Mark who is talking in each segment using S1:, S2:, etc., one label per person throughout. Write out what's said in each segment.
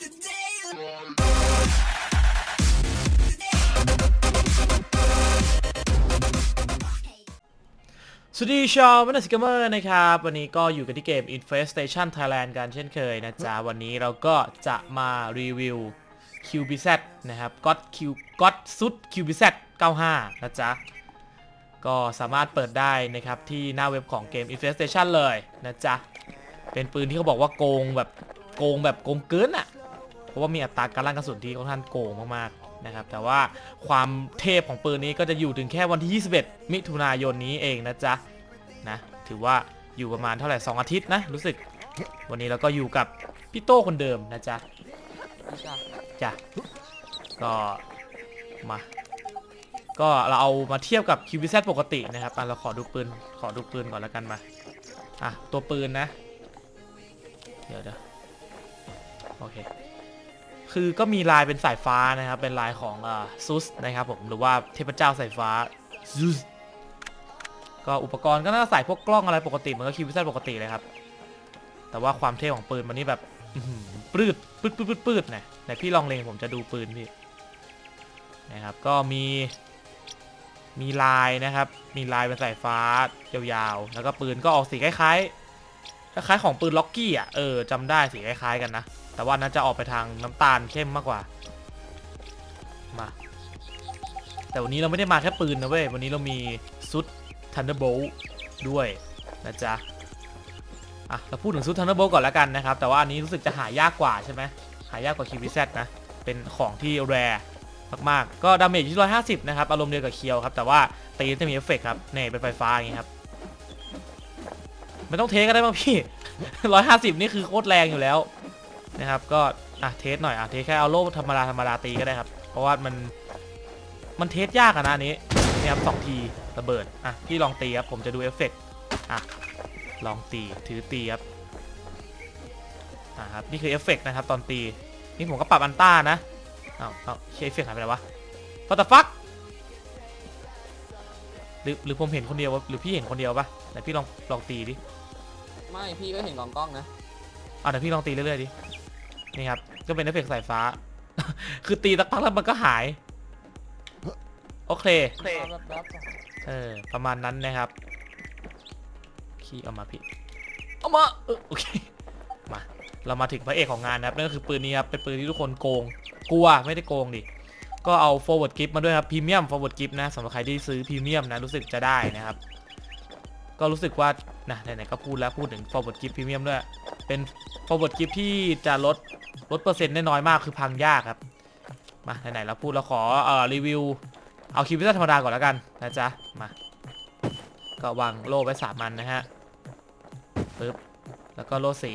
S1: สวัสดีชาวมันสกเมอร์นะครับ วันนี้ก็อยู่กันที่เกม Infestation Thailand กันเช่นเคยนะจ๊ะ วันนี้เราก็จะมารีวิว QBZ นะครับ God Q God สุด QBZ 95 นะจ๊ะ ก็สามารถเปิดได้นะครับ ที่หน้าเว็บของเกม Infestation เลยนะจ๊ะ เป็นปืนที่เขาบอกว่าโกงแบบโกงแบบโกงเกินอะ เพราะว่ามีอัตราการลั่นกระสุนที่ค่อนข้างโกงมากๆนะครับ แต่ว่าความเทพของปืนนี้ก็จะอยู่ถึงแค่วันที่ 21 มิถุนายนนี้เองนะจ๊ะนะถือว่าอยู่ประมาณเท่าไหร่ 2 อาทิตย์นะ รู้สึก วันนี้เราก็อยู่กับพี่โต้คนเดิมนะจ๊ะ
S2: จ้ะ
S1: ก็มา ก็เราเอามาเทียบกับ QBZ ปกตินะครับเราขอดูปืนขอดูปืนก่อนแล้วกันมาอะตัวปืนนะ เดี๋ยวเดี๋ยวโอเค คือก็มีลายเป็นสายฟ้านะครับ เป็นลายของซุสนะครับผมหรือว่าเทพเจ้าสายฟ้าซุสก็อุปกรณ์ก็น่าจะใส่พวกกล้องอะไรปกติเหมือนกับคิวิซซ่าปกติเลยครับ แต่ว่าความเท่ของปืนมันนี่แบบปลืดปืดปืดปืดปืดนะไหนพี่ลองเลงผมจะดูปืนพี่นะครับ ก็มีมีลายนะครับ มีลายเป็นสายฟ้ายาวๆ แล้วก็ปืนก็ออกสีคล้ายๆคล้ายๆของปืนล็อกกี้อะ เออจำได้สีคล้ายๆกันนะ แต่ว่านั้นจะออกไปทางน้ำตาลเข้มมากกว่า มา แต่วันนี้เราไม่ได้มาแค่ปืนนะเว้ย วันนี้เรามีซุด Thunderbolt ด้วยนะจ๊ะ อะ เราพูดถึงซุด Thunderbolt ก่อนแล้วกันนะครับ แต่ว่าอันนี้รู้สึกจะหายากกว่าใช่ไหม หายากกว่า QVZ นะ เป็นของที่แรร์มากๆ ก็ดาเมจที่150 นะครับ อารมณ์เดียวกับเคียวครับ แต่ว่าตีจะมีเอฟเฟกต์ครับเนี่ยเป็นไฟฟ้าอย่างงี้ครับ ไม่ต้องเทก็ได้มั้งพี่ 150 นี่คือโคตรแรงอยู่แล้ว นะครับก็อะเทสหน่อยอะเทสแค่เอาโล่ธรรมดาธรรมดาตีก็ได้ครับ เพราะว่ามันมันเทสยากอะนะอันนี้เนี่ยครับสองทีระเบิดอะพี่ลองตีครับผมจะดูเอฟเฟกต์อะลองตีถือตีครับอะครับนี่คือเอฟเฟกต์นะครับตอนตีนี่ผมก็ปรับอันต้านะเอาเอาใช้เอฟเฟกต์หายไปไหนวะ What the fuck หรือหรือผมเห็นคนเดียววะหรือพี่เห็นคนเดียวปะไหนพี่ลองลองตีดิ
S2: ไม่พี่ก็เห็นกองกล้องนะ
S1: อะเดี๋ยวพี่ลองตีเรื่อยๆดิ นี่ครับ ก็เป็นเอฟเฟกต์สายฟ้า คือตีสักพักแล้วมันก็หาย โอเค
S2: แป๊บแป๊บ
S1: เออ ประมาณนั้นนะครับ ขี้เอามาพี่ เอามาโอเค มา เรามาถึงพระเอกของงานนะครับ นั่นก็คือปืนนี้ครับ เป็นปืนที่ทุกคนโกง กลัว ไม่ได้โกงดิ ก็เอา forward grip มาด้วยครับ พรีเมียม forward grip นะสำหรับใครที่ซื้อพรีเมียมนะ รู้สึกจะได้นะครับ ก็รู้สึกว่านะไหนๆก็พูดแล้วพูดถึง forward grip พรีเมียมด้วย เป็น forward grip ที่จะลดลดเปอร์เซ็นต์ได้น้อยมากคือพังยากครับ มาไหนๆเราพูดเราขอเอ่อรีวิว เอาคิวพิซซ่าธรรมดาก่อนแล้วกันนะจ๊ะ มา ก็วางโล่ไว้สามอันนะฮะปึ๊บแล้วก็โล่สี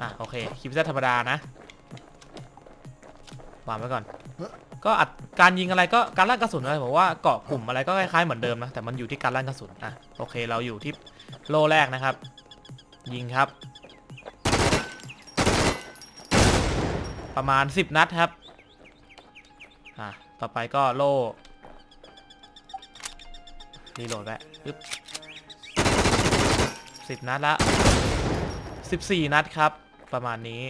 S1: อะโอเคคิวพิซซ่าธรรมดานะ วางไว้ก่อน ก็อัดการยิงอะไรก็การลั่นกระสุนอะไรผมว่าเกาะกลุ่มอะไรก็คล้ายๆเหมือนเดิมนะแต่มันอยู่ที่การลั่นกระสุนอะโอเคเราอยู่ที่โลแรกนะครับ ยิงครับ ประมาณ 10 นัดครับอะต่อไปก็โลรีโหลดไว้ปึ๊บสิบนัดละสิบสี่นัดครับ ประมาณนี้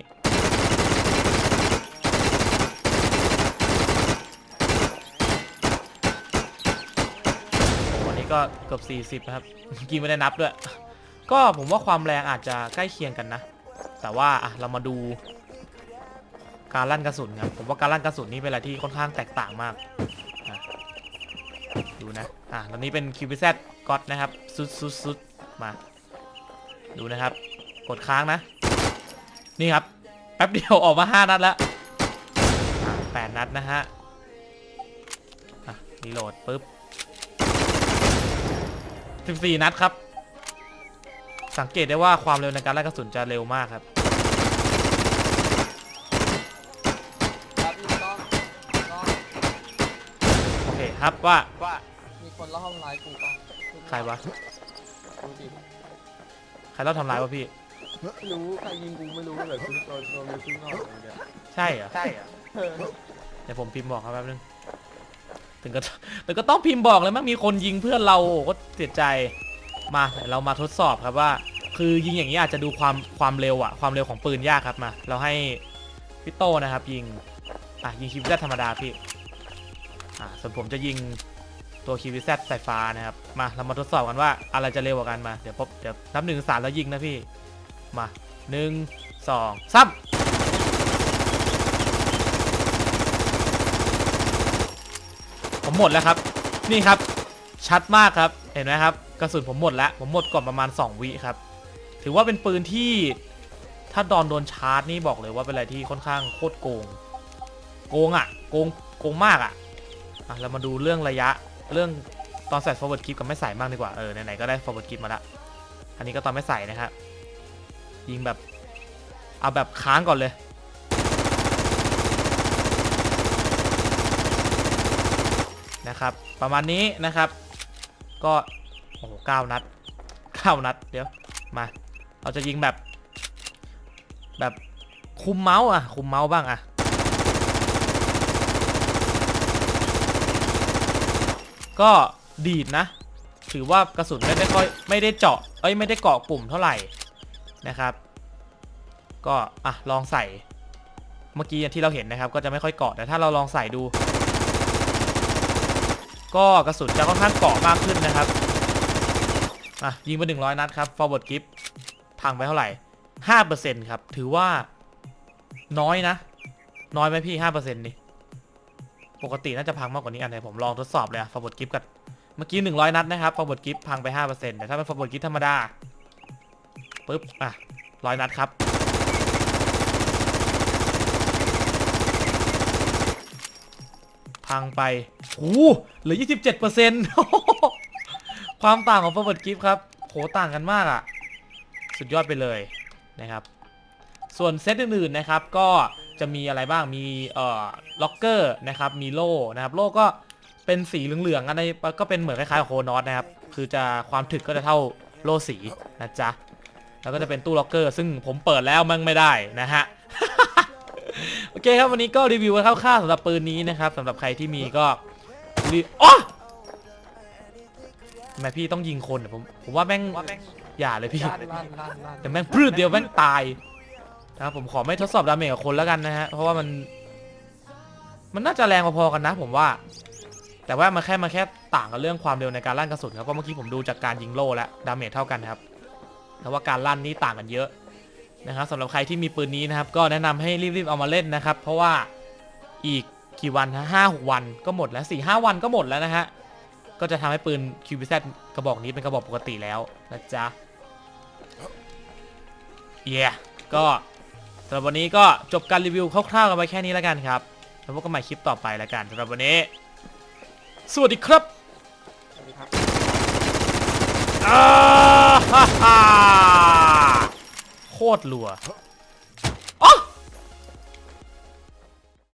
S1: โอ้วันนี้ ก็เกือบ40นะครับกี้ไม่ได้นับด้วย ก็ผมว่าความแรงอาจจะใกล้เคียงกันนะ แต่ว่าอะเรามาดู การลั่นกระสุนครับผมว่าการลั่นกระสุนนี่เป็นอะไรที่ค่อนข้างแตกต่างมากดูนะอะตอนนี้เป็น QBZ ก็อดนะครับสุดสุดสุดมา ดูนะครับ กดค้างนะ นี่ครับ แป๊บเดียวออกมา 5 นัดแล้วอะแปดนัดนะฮะ อะรีโหลดปุ๊บ 14 นัดครับ สังเกตได้ว่าความเร็วในการลั่นกระสุนจะเร็วมากครับ
S2: แป๊บพี่กล้องกล้อง
S1: โอเคครับว่า
S2: มีคนเล่าทำร้ายกูกล้อง
S1: ใครวะ
S2: ดูดิ
S1: ใครเล่าทำร้ายวะพี่
S2: ไม่รู้ใครยิงกูไม่รู้เลยคุณโดนโดนมีขึ้นนอกเลยเนี่ย
S1: ใช่เหรอ
S2: ใช่อะ
S1: เดี๋ยวผมพิมพ์บอกครับแป๊บนึง ถึงก็ถึงก็ต้องพิมพ์บอกเลยมั้งมีคนยิงเพื่อนเราโอ้ก็เสียใจมาเดี๋ยวเรามาทดสอบครับว่า คือยิงอย่างนี้อาจจะดูความความเร็วอะความเร็วของปืนยากครับมา เราให้พี่โตนะครับ ยิงอะยิงคิวแซธรรมดาพี่อะส่วนผมจะยิงตัวคิวแซสายฟ้านะครับมาเรามาทดสอบกันว่าอะไรจะเร็วกว่ากันมาเดี๋ยวพบเดี๋ยวนับหนึ่งถึงสามแล้วยิงนะพี่มาหนึ่งสองสาม ผมหมดแล้วครับ นี่ครับ ชัดมากครับ เห็นไหมครับ กระสุนผมหมดแล้ว ผมหมดก่อนประมาณ 2 วิครับ ถือว่าเป็นปืนที่ถ้าดอนโดนชาร์จนี่บอกเลยว่าเป็นอะไรที่ค่อนข้างโคตรโกง โกงอะ โกง โกงมากอะอะ เรามาดูเรื่องระยะ เรื่องตอนใส่ forward grip กับไม่ใส่บ้างดีกว่า เออ ไหนๆ ก็ได้ forward grip มาละ อันนี้ก็ตอนไม่ใส่นะครับ ยิงแบบ เอาแบบค้างก่อนเลย นะครับ ประมาณนี้นะครับ ก็โอ้โหเก้านัดเก้านัดเดี๋ยวมาเราจะยิงแบบ แบบคุมเมาส์อะ คุมเมาส์บ้างอะก็ดีดนะ ถือว่ากระสุนไม่ได้ค่อยไม่ได้เจาะเอ้ยไม่ได้เกาะกลุ่มเท่าไหร่นะครับ ก็อะลองใส่เมื่อกี้ที่เราเห็นนะครับ ก็จะไม่ค่อยเกาะแต่ถ้าเราลองใส่ดู ก็กระสุนจะค่อนข้างเกาะมากขึ้นนะครับอะยิงไปหนึ่งร้อยนัดครับ forward grip พังไปเท่าไหร่ห้าเปอร์เซ็นต์ครับ ถือว่าน้อยนะ น้อยไหมพี่ห้าเปอร์เซ็นต์นี่ปกติน่าจะพังมากกว่านี้อันไหนผมลองทดสอบเลยอะ forward grip กับเมื่อกี้หนึ่งร้อยนัดนะครับ forward grip พังไปห้าเปอร์เซ็นต์แต่ถ้าเป็น forward grip ธรรมดาปุ๊บอะร้อยนัดครับ พังไปโอ้เหลือ 27เปอร์เซ็นต์ความต่างของ forward grip ครับ โห ต่างกันมากอะ่ะ สุดยอดไปเลยนะครับ ส่วนเซตอื่นๆนะครับ ก็จะมีอะไรบ้าง มีเอ่อล็อกเกอร์นะครับ มีโล่นะครับ โล่ก็เป็นสีเหลืองๆอันนี้ก็เป็นเหมือนคล้ายๆกับโคนอสนะครับ คือจะความถึกก็จะเท่าโล่สีนะจ๊ะ แล้วก็จะเป็นตู้ล็อกเกอร์ ซึ่งผมเปิดแล้วมันไม่ได้นะฮะ เคครับวันนี้ก็รีวิวกันคร่าวๆสำหรับปืนนี้นะครับสำหรับใครที่มีก็รีอ๋อทำไมพี่ต้องยิงคนอะผมผมว่าแม่งอย่าเลยพี่
S2: ลั่นลั่นลั่นลั่น
S1: แต่แม่งพรืดเดียวแม่งตายนะครับผมขอไม่ทดสอบดาเมจกับคนแล้วกันนะฮะเพราะว่ามัน มันน่าจะแรงพอๆกันนะ ผมว่า แต่ว่ามันแค่มาแค่ต่างกันเรื่องความเร็วในการลั่นกระสุนครับเพราะเมื่อกี้ผมดูจากการยิงโล่แล้วดาเมจเท่ากันครับแต่ว่าการลั่นนี่ต่างกันเยอะ นะครับสำหรับใครที่มีปืนนี้นะครับ ก็แนะนำให้รีบๆเอามาเล่นนะครับ เพราะว่าอีกกี่วันฮะห้าหกวันก็หมดแล้วสี่ห้าวันก็หมดแล้วนะฮะก็จะทำให้ปืน QBZ กระบอกนี้เป็นกระบอกปกติแล้วนะจ๊ะเย้ก็สำหรับวันนี้ก็จบการรีวิวคร่าวๆกันไปแค่นี้แล้วกันครับแล้วพบกันใหม่คลิปต่อไปแล้วกันสำหรับวันนี้ สวัสดีครับ
S2: สวัสดีครับ
S1: อ่าฮ่าฮ่าโค ตรรัว